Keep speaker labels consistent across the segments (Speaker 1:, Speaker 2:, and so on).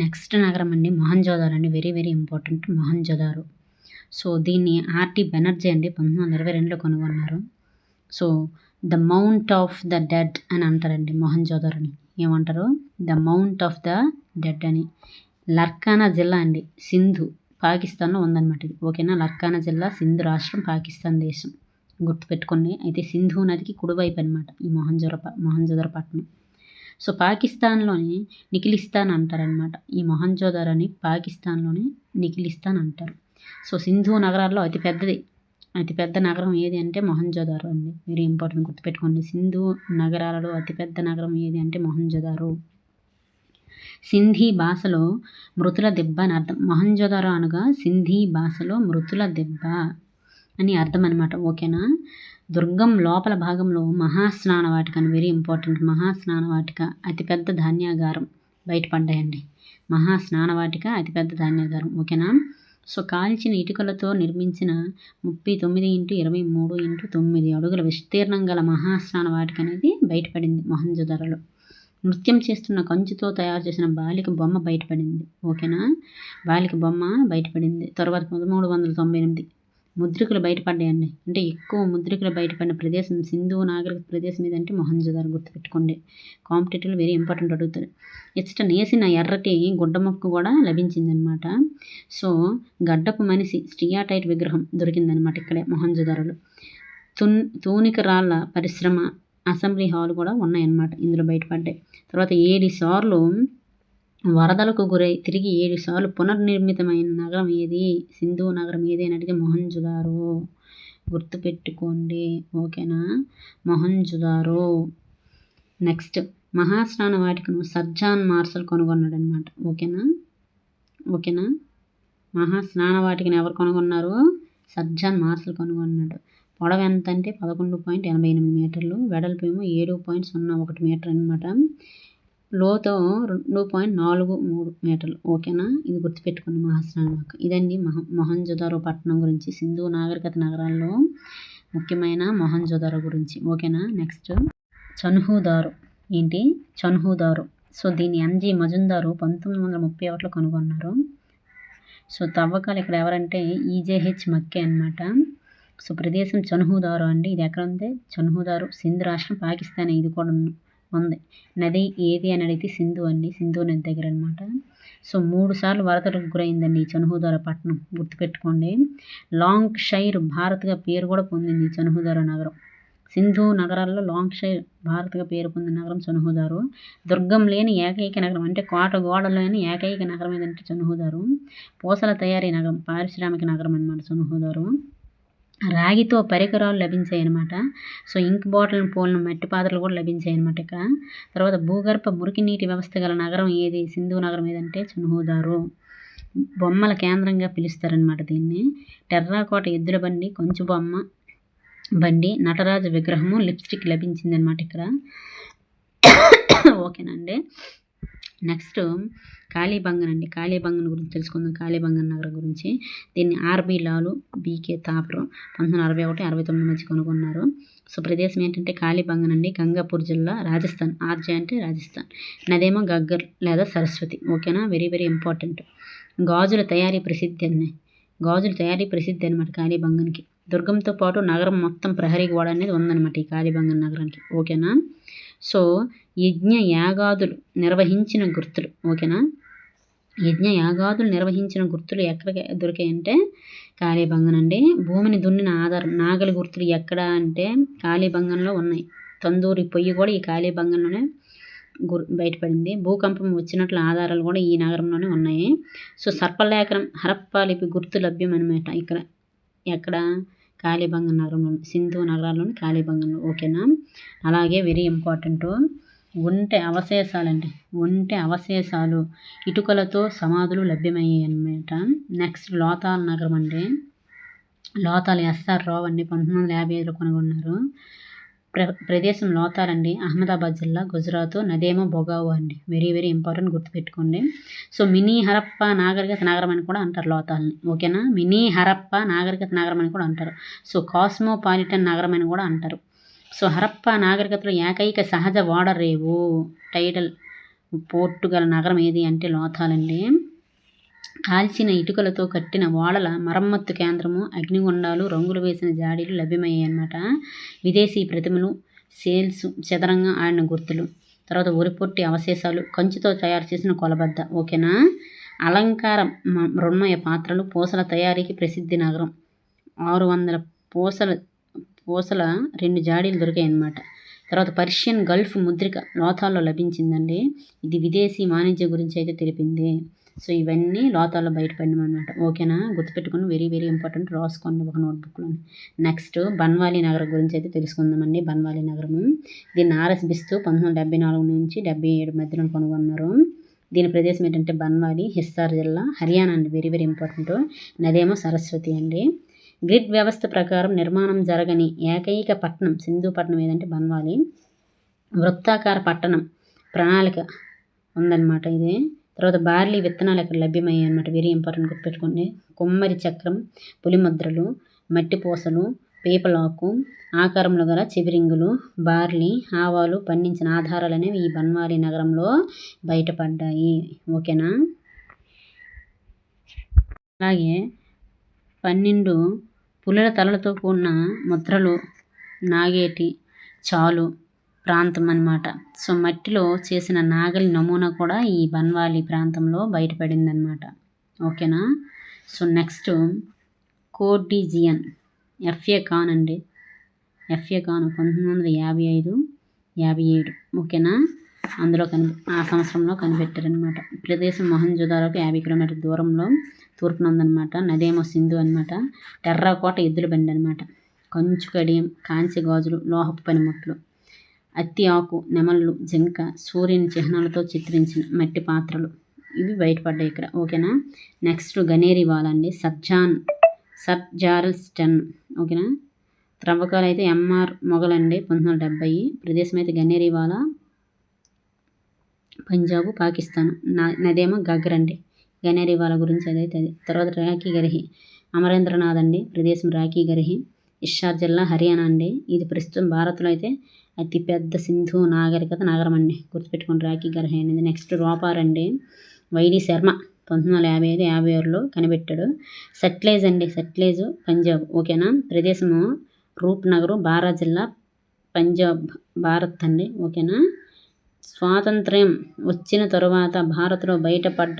Speaker 1: Next నగరం అండి మొహంజోదారో అండి. Very very important Mohenjodaro. So దీన్ని ఆర్టీ బెనర్జీ అండి పంతొమ్మిది వందల ఇరవై రెండులో కనుగొన్నారు. So the mount of the dead అని అంటారండి మొహంజోదారోని ఏమంటారు? The mount of the dead అని. లర్కానా జిల్లా అండి సింధు పాకిస్తాన్లో ఉందన్నమాట ఇది. ఓకేనా? లర్కానా జిల్లా సింధు రాష్ట్రం పాకిస్తాన్ దేశం. గుర్తుపెట్టుకోండి. అయితే సింధు నదికి కుడివైపు అనమాట ఈ మొహంజోర మొహంజోదర పట్టణం. సో పాకిస్తాన్లోని నిఖిలిస్తాన్ అంటారనమాట ఈ మొహంజోదారోని పాకిస్తాన్లోని నిఖిలిస్తాన్ అంటారు. సో సింధు నగరాల్లో అతిపెద్దది. అతిపెద్ద నగరం ఏది అంటే మొహంజోదారో అండి. వెరీ ఇంపార్టెంట్ గుర్తుపెట్టుకోండి. సింధు నగరాలలో అతిపెద్ద నగరం ఏది అంటే మొహంజోదారో. సింధీ భాషలో మృతుల దెబ్బ అని అర్థం. మొహంజోదారో అనగా సింధీ భాషలో మృతుల దెబ్బ అని అర్థం అనమాట ఓకేనా? దుర్గం లోపల భాగంలో మహాస్నాన వాటిక అని వెరీ ఇంపార్టెంట్ మహాస్నాన వాటిక అతిపెద్ద ధాన్యాగారం బయటపడ్డాయండి మహాస్నాన వాటిక అతిపెద్ద ధాన్యాగారం. ఓకేనా సో కాల్చిన ఇటుకలతో నిర్మించిన ముప్పై తొమ్మిది ఇంటూ ఇరవై మూడు ఇంటూ తొమ్మిది అడుగుల విస్తీర్ణం గల మహాస్నాన వాటిక అనేది బయటపడింది మొహంజోదారోలో నృత్యం చేస్తున్న కంచుతో తయారు చేసిన బాలిక బొమ్మ బయటపడింది ఓకేనా బాలిక బొమ్మ బయటపడింది తర్వాత పదమూడు వందల తొంభై ఎనిమిది ముద్రికలు బయటపడ్డాయండి అంటే ఎక్కువ ముద్రికలు బయటపడిన ప్రదేశం సింధు నాగరిక ప్రదేశం ఏదంటే మొహంజదారు గుర్తుపెట్టుకోండి. కాంపిటేటివ్ వెరీ ఇంపార్టెంట్ అడుగుతారు. ఇచ్చట నేసిన ఎర్రటి గుడ్డ మొక్క కూడా లభించిందనమాట. సో గడ్డపు మనిషి స్టియాటైట్ విగ్రహం దొరికిందనమాట ఇక్కడే మొహంజదారులు తున్ తూనిక రాళ్ళ పరిశ్రమ అసెంబ్లీ హాల్ కూడా ఉన్నాయన్నమాట ఇందులో బయటపడ్డాయి. తర్వాత ఏడు సార్లు వరదలకు గురై తిరిగి ఏడు సార్లు పునర్నిర్మితమైన నగరం ఏది? సింధు నగరం ఏది అని అడిగితే మొహంజుదారో గుర్తుపెట్టుకోండి. ఓకేనా? మొహంజుదారో నెక్స్ట్. మహాస్నాన వాటికను సర్జాన్ మార్సల్ కొనుగొన్నాడు అనమాట ఓకేనా? ఓకేనా? మహాస్నాన వాటికను ఎవరు కొనుగొన్నారు? సర్జాన్ మార్సల్ కనుగొన్నాడు. పొడవు ఎంత అంటే పదకొండు పాయింట్ ఎనభై ఎనిమిది మీటర్లు వెడల్పు ఏమో ఏడు పాయింట్ సున్నా ఒకటి మీటర్ అనమాట లోతం రెండు పాయింట్ నాలుగు మూడు మీటర్లు. ఓకేనా? ఇది గుర్తుపెట్టుకోండి మహాస్నానవాక్ ఇదండి మహ మొహంజోదారో పట్టణం గురించి. సింధు నాగరికత నగరాల్లో ముఖ్యమైన మొహంజోదారో గురించి. ఓకేనా? నెక్స్ట్. చనుహుదారు. ఏంటి? చనుహుదారు. సో దీన్ని ఎంజి మజుందారు పంతొమ్మిది వందల ముప్పై ఒకటిలో కనుగొన్నారు. సో తవ్వకాలు ఇక్కడ ఎవరంటే ఈజేహెచ్ మక్కే అనమాట సో ప్రదేశం చనుహుదారు అండి. ఇది ఎక్కడ ఉంది? చనుహుదారు సింధు రాష్ట్రం పాకిస్తాన్. ఇది కూడా ఉంది. నది ఏది అని అడిగితే సింధు అండి. సింధు నది దగ్గర అనమాట సో మూడు సార్లు వరదలకు గురైందండి ఈ చనుహుదార పట్టణం. గుర్తుపెట్టుకోండి. లాంగ్ షైర్ భారత్గా పేరు కూడా పొందింది ఈ చనుహుదార నగరం. సింధు నగరాల్లో లాంగ్ షైర్ భారత్గా పేరు పొందిన నగరం చనుహుదారు. దుర్గం లేని ఏకైక నగరం అంటే కోట గోడలోని ఏకైక నగరం ఏదంటే చనుహుదారు. పూసల తయారీ నగరం పారిశ్రామిక నగరం అనమాట చనుహుదారు. రాగితో పరికరాలు లభించాయి అనమాట సో ఇంక్ బాటిల్ పోలిన మట్టి పాత్రలు కూడా లభించాయి అనమాట ఇక్కడ తర్వాత భూగర్భ మురికి నీటి వ్యవస్థ గల నగరం ఏది? సింధు నగరం ఏదంటే చున్హోదారు. బొమ్మల కేంద్రంగా పిలుస్తారనమాట దీన్ని. టెర్రాకోట ఎద్దుల బండి కొంచెం బొమ్మ బండి నటరాజ విగ్రహము లిప్స్టిక్ లభించింది అనమాట ఇక్కడ. ఓకేనండి. నెక్స్ట్ కాళీబంగన్ అండి కాళీబంగన్ గురించి తెలుసుకుందాం. కాళీబంగన్ నగరం గురించి. దీన్ని ఆర్బీ లాలు బీకే తాపరం పంతొమ్మిది అరవై ఒకటి అరవై తొమ్మిది మధ్య కనుగొన్నారు. సో ప్రదేశం ఏంటంటే కాళీబంగన్ అండి గంగాపూర్ జిల్లా రాజస్థాన్. ఆర్జే అంటే రాజస్థాన్. నదేమో గగ్గర్ లేదా సరస్వతి. ఓకేనా? Very very important. గాజుల తయారీ ప్రసిద్ధి అన్నాయి గాజుల తయారీ ప్రసిద్ధి అనమాట కాళీబంగన్కి దుర్గంతో పాటు నగరం మొత్తం ప్రహరీ గోడ అనేది ఉందన్నమాట ఈ కాళీబంగన్ నగరానికి. ఓకేనా? సో యజ్ఞ యాగాదులు నిర్వహించిన గుర్తులు. ఓకేనా? యజ్ఞ యాగాదులు నిర్వహించిన గుర్తులు ఎక్కడ దొరికాయంటే కాళీబంగన్ అండి భూమిని దున్నిన ఆధారం నాగలి గుర్తులు ఎక్కడ అంటే కాళీబంగంలో ఉన్నాయి. తందూరి పొయ్యి కూడా ఈ కాళీబంగంలోనే గుర్ బయటపడింది. భూకంపం వచ్చినట్లు ఆధారాలు కూడా ఈ నగరంలోనే ఉన్నాయి. సో సర్పలేఖనం హరప్ప లిపి గుర్తు లభ్యం అనమాట ఇక్కడ. ఎక్కడ? కాళీబంగన్ నగరంలో సింధు నగరాల్లోని కాళీబంగన్లో ఓకేనా? అలాగే వెరీ ఇంపార్టెంట్. ఒంటె అవశేషాలండి. ఒంటె అవశేషాలు. ఇటుకలతో సమాధులు లభ్యమయ్యాయి అన్నమాట నెక్స్ట్ లోతాల్ నగరం అండి. లోతాల్ ఎస్ఆర్ రావు అండి. పంతొమ్మిది వందల యాభై ఐదులో కనుగొన్నారు. ప్ర ప్రదేశం లోతాల్ అండి అహ్మదాబాద్ జిల్లా గుజరాత్. నదేమో బొగావు అండి. వెరీ వెరీ ఇంపార్టెంట్ గుర్తుపెట్టుకోండి. సో మినీ హరప్ప నాగరికత నగరం అని కూడా అంటారు లోతాల్ని. ఓకేనా మినీ హరప్ప నాగరికత నగరం అని కూడా అంటారు. సో కాస్మోపాలిటన్ నగరం అని కూడా అంటారు. సో హరప్ప నాగరికతలో ఏకైక సహజ ఓడరేవు టైటల్ పోర్టు గల నగరం ఏది అంటే లోథాలండి. కాల్చిన ఇటుకలతో కట్టిన ఓడల మరమ్మత్తు కేంద్రము అగ్నిగుండాలు రంగులు వేసిన జాడీలు లభ్యమయ్యాయి అన్నమాట విదేశీ ప్రతిమలు సేల్స్ చదరంగా ఆడిన గుర్తులు. తర్వాత ఉరిపొట్టి అవశేషాలు కంచుతో తయారు చేసిన కొలబద్ద ఓకేనా? అలంకార మృణ్మయ పాత్రలు పూసల తయారీకి ప్రసిద్ధి నగరం. ఆరు వందల పూసల ఊసల రెండు జాడీలు దొరికాయి అన్నమాట తర్వాత పర్షియన్ గల్ఫ్ ముద్రిక లోతాల్లో లభించిందండి. ఇది విదేశీ వాణిజ్య గురించి అయితే తెలిపింది. సో ఇవన్నీ లోతాల్లో బయటపడినమాట ఓకేనా? గుర్తుపెట్టుకుని వెరీ వెరీ ఇంపార్టెంట్ రాసుకోండి ఒక నోట్బుక్లో నెక్స్ట్ బన్వాలి నగరం గురించి అయితే తెలుసుకుందామండి. బన్వాలి నగరము. దీన్ని ఆర్ఎస్ బిస్తూ పంతొమ్మిది డెబ్బై నాలుగు నుంచి డెబ్బై ఏడు మధ్యలో కనుగొన్నారు. దీని ప్రదేశం ఏంటంటే బన్వాలి హిస్సార్ జిల్లా హర్యానా అండి. Very very important. నదేమో సరస్వతి అండి. గ్రిడ్ వ్యవస్థ ప్రకారం నిర్మాణం జరగని ఏకైక పట్టణం సింధు పట్టణం ఏదంటే బన్వాలి. వృత్తాకార పట్టణం ప్రణాళిక ఉందన్నమాట ఇది. తర్వాత బార్లీ విత్తనాలు ఇక్కడ లభ్యమయ్యాయి అనమాట వెరీ ఇంపార్టెంట్ గుర్తుపెట్టుకోండి. కొమ్మరి చక్రం పులిముద్రలు మట్టి పూసలు పీపలాకు ఆకారంలో గల చివిరింగులు బార్లీ ఆవాలు పండించిన ఆధారాలు అనేవి ఈ బన్వాలి నగరంలో బయటపడ్డాయి. ఓకేనా? అలాగే పన్నెండు పులుల తలలతో కూడిన ముద్రలు నాగేటి చాలు ప్రాంతం అనమాట సో మట్టిలో చేసిన నాగలి నమూనా కూడా ఈ బన్వాలి ప్రాంతంలో బయటపడిందనమాట ఓకేనా? సో నెక్స్ట్ కోర్డిజియన్ ఎఫ్ఏ ఖాన్ అండి. ఎఫ్ఏ ఖాన్ పంతొమ్మిది వందల యాభై ఐదు యాభై ఏడు. ఓకేనా? అందులో కని ఆ సంవత్సరంలో కనిపెట్టారనమాట ప్రదేశం మొహంజోదారోకి యాభై కిలోమీటర్ దూరంలో తూర్పున ఉందన్నమాట నదేమో సింధు అనమాట టెర్రాకోట ఎద్దుల బండి అనమాట కంచు కడియం కాంచి గాజులు లోహపు పనిముట్లు అత్తి ఆకు నెమళ్ళు జింక సూర్యుని చిహ్నాలతో చిత్రించిన మట్టి పాత్రలు. ఇవి బయటపడ్డాయి ఇక్కడ. ఓకేనా? నెక్స్ట్ గనేరి వాల్ అండి. సర్జాన్ సర్ జారల్స్ టెన్ ఓకేనా? త్రవ్వకాలు అయితే ఎంఆర్ మొగలండి పంతొమ్మిది వందల డెబ్బై ప్రదేశం అయితే గన్నేరివాలా పంజాబ్ పాకిస్తాన్. నా నదేమో గగ్గర్ అండి గనేరి వాళ్ళ గురించి అదైతే అది. తర్వాత రాఖీ గరిహి. అమరేంద్రనాథ్ అండి ప్రదేశం రాఖీ గరిహి. ఇషార్ జిల్లా హర్యానా అండి. ఇది ప్రస్తుతం భారత్లో అయితే అతిపెద్ద సింధు నాగరికత నగరం అండి. గుర్తుపెట్టుకోండి రాఖీ గరిహి అనేది. నెక్స్ట్ రోపార్ అండి. వైడి శర్మ పంతొమ్మిది వందల యాభై ఐదు యాభై ఆరులో కనిపెట్టాడు. సట్లేజ్ అండి. సట్లేజ్ పంజాబ్. ఓకేనా? ప్రదేశము రూప్నగర్ బారా జిల్లా పంజాబ్ భారత్ అండి. ఓకేనా? స్వాతంత్ర్యం వచ్చిన తరువాత భారత్లో బయటపడ్డ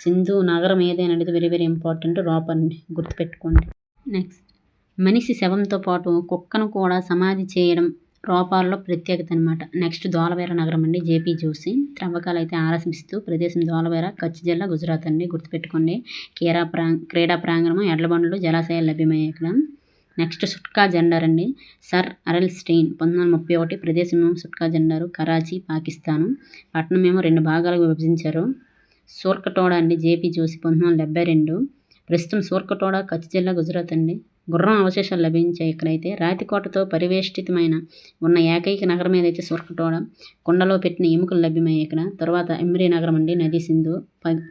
Speaker 1: సింధు నగరం ఏదైనా అనేది వెరీ వెరీ ఇంపార్టెంట్ రోపర్ గుర్తుపెట్టుకోండి. నెక్స్ట్ మనిషి శవంతో పాటు కుక్కను కూడా సమాధి చేయడం రోపాల్లో ప్రత్యేకత అనమాట నెక్స్ట్ దోలవేర నగరం అండి జేపీ జోసి త్రవ్వకాలు అయితే ఆరసిస్తూ ప్రదేశం దోలవేర కచ్ జిల్లా గుజరాత్ అండి గుర్తుపెట్టుకోండి. క్రీడా ప్రా క్రీడా ప్రాంగణం ఎడ్లబండ్లు జలాశయాలు లభ్యమయ్యాయి ఇక్కడ. నెక్స్ట్ సుట్కా జెండర్ అండి. సర్ అరల్ స్టెయిన్ పంతొమ్మిది వందల ముప్పై ఒకటి ప్రదేశమేమో సుట్కా జెండారు కరాచీ పాకిస్తాను. పట్టణం ఏమో రెండు భాగాలుగా విభజించారు. సూర్కటోడా అండి జేపీ జోసి పంతొమ్మిది వందల డెబ్బై రెండు. ప్రస్తుతం సూర్కటోడా కచ్ జిల్లా గుజరాత్ అండి. గుర్రం అవశేషాలు లభించాయి ఇక్కడైతే. రాతికోటతో పరివేష్టితమైన ఉన్న ఏకైక నగరం ఏదైతే సూర్కటోడ కొండలో పెట్టిన ఎముకలు లభ్యమయ్యాయి ఇక్కడ. తర్వాత ఎమ్రీ నగరం అండి నది సింధు.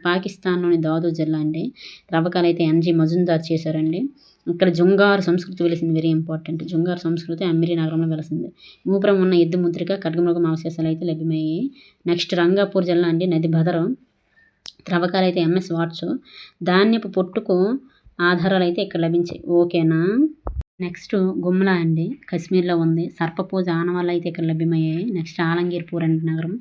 Speaker 1: పాకిస్తాన్లోని దాదు జిల్లా అండి. త్రవ్వకాలు అయితే ఎన్జీ మజుందార్ చేశారండి. ఇక్కడ జుంగారు సంస్కృతి వెలిసింది వెరీ ఇంపార్టెంట్ జుంగారు సంస్కృతి అమ్మిరి నగరంలో వెలిసింది. మూపురం ఉన్న యుద్ధ ముద్రిక ఖడ్గమృగం అవశేషాలు అయితే లభ్యమయ్యాయి. నెక్స్ట్ రంగాపూర్ జిల్లా అండి నది భదరం. త్రవ్వకాలు అయితే ఎంఎస్ వాట్స్ ధాన్యపు పొట్టుకు ఆధారాలు అయితే ఇక్కడ లభించాయి. ఓకేనా నెక్స్ట్ గుమ్లా అండి కశ్మీర్లో ఉంది. సర్పపూజ ఆనవాళ్ళు అయితే ఇక్కడ లభ్యమయ్యాయి. నెక్స్ట్ ఆలంగీర్పూర్ అనే నగరం.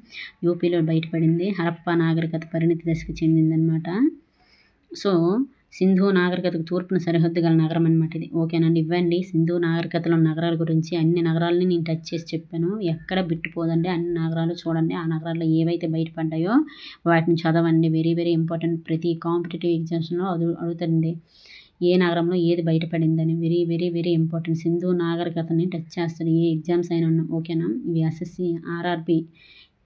Speaker 1: యూపీలో బయటపడింది. హరప్ప నాగరికత పరిణితి దశకు చెందిందనమాట సో సింధు నాగరికతకు తూర్పున సరిహద్దు గల నగరం అనమాట ఇది. ఓకేనండి ఇవ్వండి. సింధు నాగరికతలో నగరాల గురించి అన్ని నగరాలని నేను టచ్ చేసి చెప్పాను. ఎక్కడ బిట్టుపోదండి అన్ని నగరాలు చూడండి. ఆ నగరాల్లో ఏవైతే బయటపడ్డాయో వాటిని చదవండి. వెరీ వెరీ ఇంపార్టెంట్ ప్రతి కాంపిటేటివ్ ఎగ్జామ్స్లో అడు అడుగుతండి ఏ నగరంలో ఏది బయటపడిందని. Very very very important Sindhu నాగరికతని touch చేస్తుంది ఏ ఎగ్జామ్స్ అయినా ఓకేనా ఇవి ఎస్ఎస్సి ఆర్ఆర్బి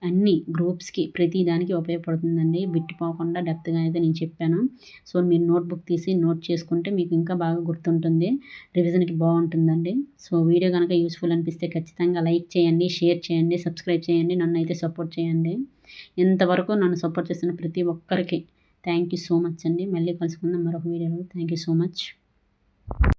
Speaker 1: అన్ని గ్రూప్స్కి ప్రతి దానికి ఉపయోగపడుతుందండి. విట్టుపోకుండా డెప్త్గా అయితే నేను చెప్పాను. సో మీరు నోట్బుక్ తీసి నోట్ చేసుకుంటే మీకు ఇంకా బాగా గుర్తుంటుంది. రివిజన్కి బాగుంటుందండి. సో వీడియో కనుక యూస్ఫుల్ అనిపిస్తే ఖచ్చితంగా లైక్ చేయండి షేర్ చేయండి సబ్స్క్రైబ్ చేయండి నన్ను అయితే సపోర్ట్ చేయండి. ఇంతవరకు నన్ను సపోర్ట్ చేస్తున్న ప్రతి ఒక్కరికి థ్యాంక్ యూ సో మచ్ అండి. మళ్ళీ కలుసుకుందాం మరొక వీడియోలో. Thank you so much.